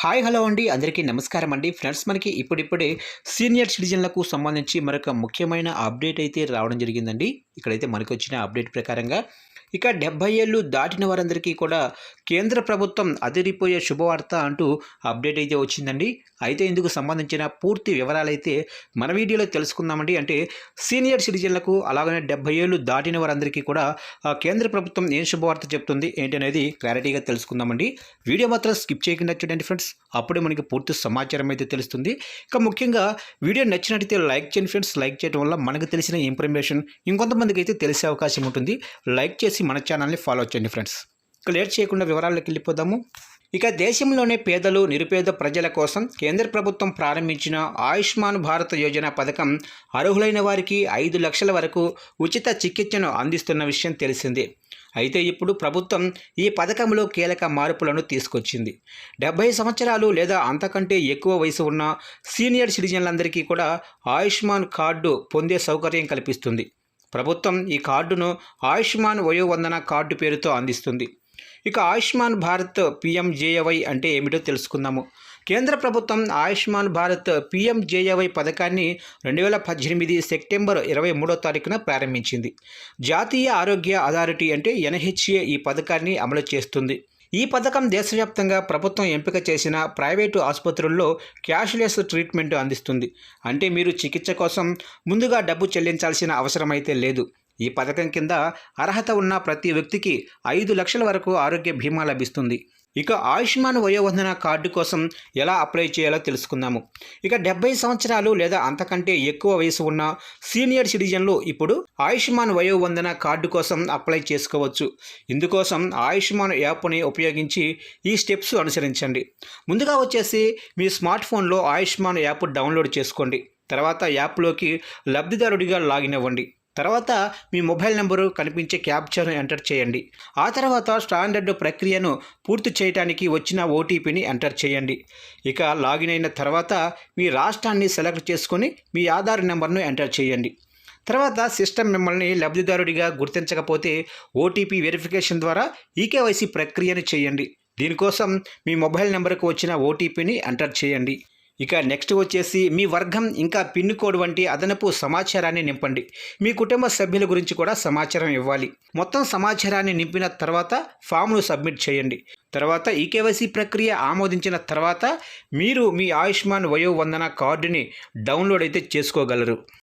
Hi hello అండి. అందరికీ నమస్కారం అండి. ఫ్రెండ్స్ మనకి ఇప్పుడిప్పుడే సీనియర్ సిటిజన్లకు సంబంధించి మరొక ముఖ్యమైన అప్డేట్ అయితే రావడం జరిగిందండి. ఇక్కడైతే మనకు వచ్చిన అప్డేట్ ప్రకారంగా ఇక డెబ్బై ఏళ్ళు దాటిన వారందరికీ కూడా కేంద్ర ప్రభుత్వం అదిరిపోయే శుభవార్త అంటూ అప్డేట్ అయితే వచ్చిందండి. అయితే ఇందుకు సంబంధించిన పూర్తి వివరాలు అయితే మన వీడియోలో తెలుసుకుందామండి. అంటే సీనియర్ సిటిజన్లకు అలాగనే డెబ్బై ఏళ్ళు దాటిన వారందరికీ కూడా కేంద్ర ప్రభుత్వం ఏం శుభవార్త చెప్తుంది ఏంటి అనేది క్లారిటీగా తెలుసుకుందామండి. వీడియో మాత్రం స్కిప్ చేయకుండా చూడండి ఫ్రెండ్స్. అప్పుడే మనకి పూర్తి సమాచారం అయితే తెలుస్తుంది. ఇక ముఖ్యంగా వీడియో నచ్చినట్టయితే లైక్ చేయండి ఫ్రెండ్స్. లైక్ చేయడం వల్ల మనకు తెలిసిన ఇన్ఫర్మేషన్ ఇంకొంతమందికి అయితే తెలిసే అవకాశం ఉంటుంది. లైక్ చేసి మన ఛానల్ని ఫాలో చేయండి ఫ్రెండ్స్ ఇక లేట్ చేయకుండా వివరాల్లోకి వెళ్ళిపోదాము. ఇక దేశంలోనే పేదలు నిరుపేద ప్రజల కోసం కేంద్ర ప్రభుత్వం ప్రారంభించిన ఆయుష్మాన్ భారత్ యోజన పథకం అర్హులైన వారికి ఐదు లక్షల వరకు ఉచిత చికిత్సను అందిస్తున్న విషయం తెలిసిందే. అయితే ఇప్పుడు ప్రభుత్వం ఈ పథకంలో కీలక మార్పులను తీసుకొచ్చింది. డెబ్బై సంవత్సరాలు లేదా అంతకంటే ఎక్కువ వయసు ఉన్న సీనియర్ సిటిజన్లందరికీ కూడా ఆయుష్మాన్ కార్డు పొందే సౌకర్యం కల్పిస్తుంది. ప్రభుత్వం ఈ కార్డును ఆయుష్మాన్ వయోవందన కార్డు పేరుతో అందిస్తుంది. ఇక ఆయుష్మాన్ భారత్ పిఎంజేఏవై అంటే ఏమిటో తెలుసుకుందాము. కేంద్ర ప్రభుత్వం ఆయుష్మాన్ భారత్ పిఎంజేఏవై పథకాన్ని రెండు వేల పద్దెనిమిది సెప్టెంబర్ ఇరవై మూడో తారీఖున ప్రారంభించింది. జాతీయ ఆరోగ్య అథారిటీ అంటే ఎన్హెచ్ఏ ఈ పథకాన్ని అమలు చేస్తుంది. ఈ పథకం దేశవ్యాప్తంగా ప్రభుత్వం ఎంపిక చేసిన ప్రైవేటు ఆసుపత్రుల్లో క్యాష్లెస్ ట్రీట్మెంట్ అందిస్తుంది. అంటే మీరు చికిత్స కోసం ముందుగా డబ్బు చెల్లించాల్సిన అవసరమైతే లేదు. ఈ పథకం కింద అర్హత ఉన్న ప్రతి వ్యక్తికి ఐదు లక్షల వరకు ఆరోగ్య బీమా లభిస్తుంది. ఇక ఆయుష్మాన్ వయోవందన కార్డు కోసం ఎలా అప్లై చేయాలో తెలుసుకుందాము. ఇక డెబ్బై సంవత్సరాలు లేదా అంతకంటే ఎక్కువ వయసు ఉన్న సీనియర్ సిటిజన్లు ఇప్పుడు ఆయుష్మాన్ వయోవందన కార్డు కోసం అప్లై చేసుకోవచ్చు. ఇందుకోసం ఆయుష్మాన్ యాప్ని ఉపయోగించి ఈ స్టెప్స్ అనుసరించండి. ముందుగా వచ్చేసి మీ స్మార్ట్ ఫోన్లో ఆయుష్మాన్ యాప్ డౌన్లోడ్ చేసుకోండి. తర్వాత యాప్లోకి లబ్ధిదారుడిగా లాగిన్ అవ్వండి. తర్వాత మీ మొబైల్ నెంబరు కనిపించే క్యాప్చర్ను ఎంటర్ చేయండి. ఆ తర్వాత స్టాండర్డ్ ప్రక్రియను పూర్తి చేయడానికి వచ్చిన ఓటీపీని ఎంటర్ చేయండి. ఇక లాగిన్ అయిన తర్వాత మీ రాష్ట్రాన్ని సెలెక్ట్ చేసుకొని మీ ఆధార్ నెంబర్ను ఎంటర్ చేయండి. తర్వాత సిస్టమ్ మిమ్మల్ని లబ్ధిదారుడిగా గుర్తించకపోతే ఓటీపీ వెరిఫికేషన్ ద్వారా ఈకేవైసీ ప్రక్రియను చేయండి. దీనికోసం మీ మొబైల్ నెంబర్కు వచ్చిన ఓటీపీని ఎంటర్ చేయండి. ఇక నెక్స్ట్ వచ్చేసి మీ వర్గం ఇంకా పిన్ కోడ్ వంటి అదనపు సమాచారాన్ని నింపండి. మీ కుటుంబ సభ్యుల గురించి కూడా సమాచారం ఇవ్వాలి. మొత్తం సమాచారాన్ని నింపిన తర్వాత ఫామ్ను సబ్మిట్ చేయండి. తర్వాత ఈకేవైసీ ప్రక్రియ ఆమోదించిన తర్వాత మీరు మీ ఆయుష్మాన్ వయోవందన కార్డుని డౌన్లోడ్ అయితే చేసుకోగలరు.